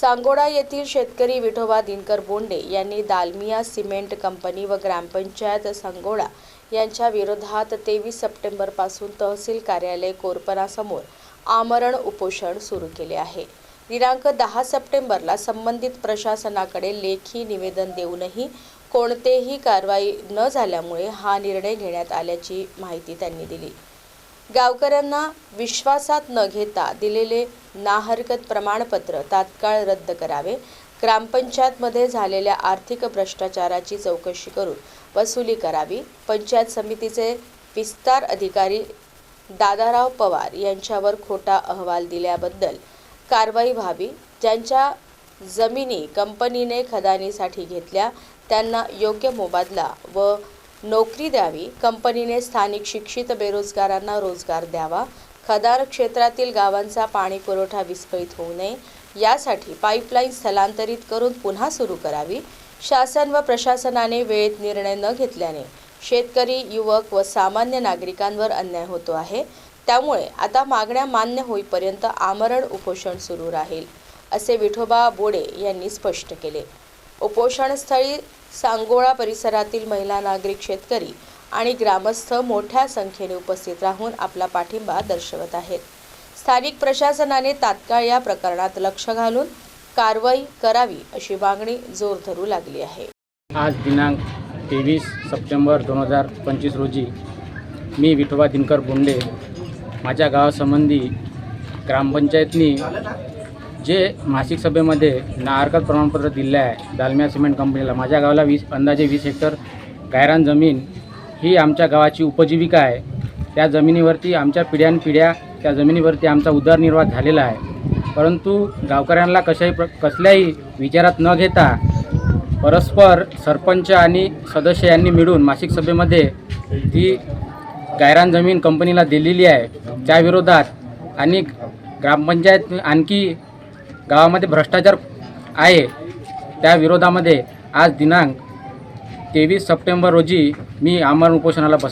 सांगोडा येथील शेतकरी विठोबा दिनकर बोंडे यांनी दालमिया सिमेंट कंपनी व ग्रामपंचायत सांगोडा यांच्या विरोधात तेवीस सप्टेंबरपासून तहसील कार्यालय कोरपणासमोर आमरण उपोषण सुरू केले आहे. दिनांक दहा सप्टेंबरला संबंधित प्रशासनाकडे लेखी निवेदन देऊनही कोणतेही कारवाई न झाल्यामुळे हा निर्णय घेण्यात आल्याची माहिती त्यांनी दिली. गावकऱ्यांना विश्वासात न घेता दिलेले नाहरकत प्रमाणपत्र तात्काळ रद्द करावे. ग्रामपंचायतमध्ये झालेल्या आर्थिक भ्रष्टाचाराची चौकशी करून वसुली करावी. पंचायत समितीचे विस्तार अधिकारी दादाराव पवार यांच्यावर खोटा अहवाल दिल्याबद्दल कारवाई व्हावी. ज्यांच्या जमिनी कंपनीने खदानीसाठी घेतल्या त्यांना योग्य मोबदला व नोकरी द्यावी. कंपनीने स्थानिक शिक्षित बेरोजगारांना रोजगार द्यावा. खदार क्षेत्रातील गावांचा पाणी पुरवठा विस्कळीत होऊ नये. यासाठी पाईपलाईन स्थलांतरित करून पुन्हा सुरू करावी. शासन व प्रशासनाने वेळेत निर्णय न घेतल्याने शेतकरी युवक व सामान्य नागरिकांवर अन्याय होतो आहे. त्यामुळे आता मागण्या मान्य होईपर्यंत आमरण उपोषण सुरू राहील असे विठोबा बोडे यांनी स्पष्ट केले. उपोषणस्थळी सांगोळा परिसरातील महिला नागरिक शेतकरी आणि ग्रामस्थ मोठ्या संख्येने उपस्थित राहून आपला पाठिंबा दर्शवत आहेत. स्थानिक प्रशासनाने तात्काळ या प्रकरणात लक्ष घालून कारवाई करावी अशी मागणी जोर धरू लागली आहे. आज दिनांक तेवीस सप्टेंबर दोन हजार पंचवीस रोजी मी विठोबा दिनकर बोंडे माझ्या गावासंबंधी ग्रामपंचायतनी जे मासिक सभेमध्ये नाहरकत प्रमाणपत्र दिले आहे दालम्या सिमेंट कंपनीला माझ्या गावाला वीस अंदाजे वीस हेक्टर गायरान जमीन ही आमच्या गावाची उपजीविका आहे. त्या जमिनीवरती आमच्या पिढ्यानपिढ्या त्या जमिनीवरती आमचा उदरनिर्वाह झालेला आहे. परंतु गावकऱ्यांना कशाही प्र कसल्याही विचारात न घेता परस्पर सरपंच आणि सदस्य यांनी मिळून मासिक सभेमध्ये ती गायरान जमीन कंपनीला दिलेली आहे. त्याविरोधात आणि ग्रामपंचायत आणखी गावामध्ये भ्रष्टाचार आहे. त्या विरोधामध्ये आज दिनांक तेवीस सप्टेंबर रोजी मी आमरण उपोषणाला बसत